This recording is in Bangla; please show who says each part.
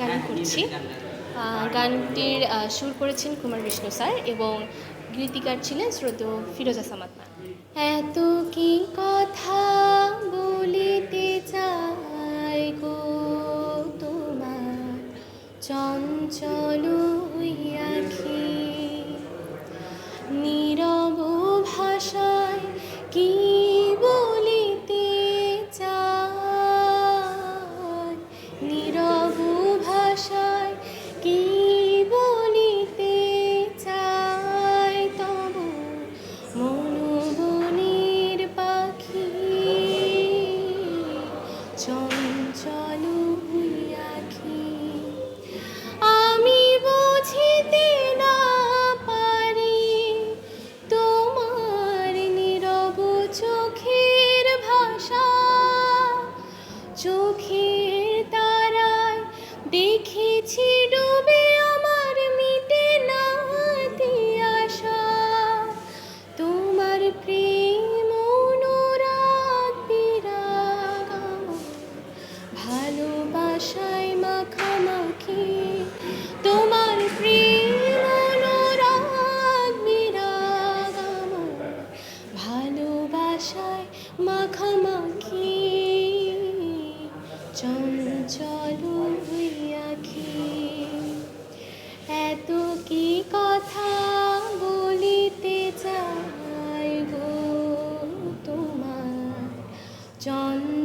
Speaker 1: গান করছি। গানটির সুর করেছেন কুমার বিষ্ণু স্যার এবং গীতিকার ছিলেন শ্রদ্ধেয় ফিরোজা ম্যাম। এত কি কথা বলিতে চাই গো তোমার? চঞ্চল হইয়াখি নীরব চঞ্চল হইয়াখি আমি বুঝিতে না পারি তোমার নীরব চোখের ভাষা। চোখের তারায় দেখেছি ডুবে আমার মিটে না আশা। তোমার প্রেম ভাষায় মাখামাখি, তোমার প্রিয় অনুরাগ বিরাগ ভালোবাসায় মাখামাখি, চঞ্চল হইয়াখি এত কি কথা বলিতে চাই গো তোমার? চঞ্চল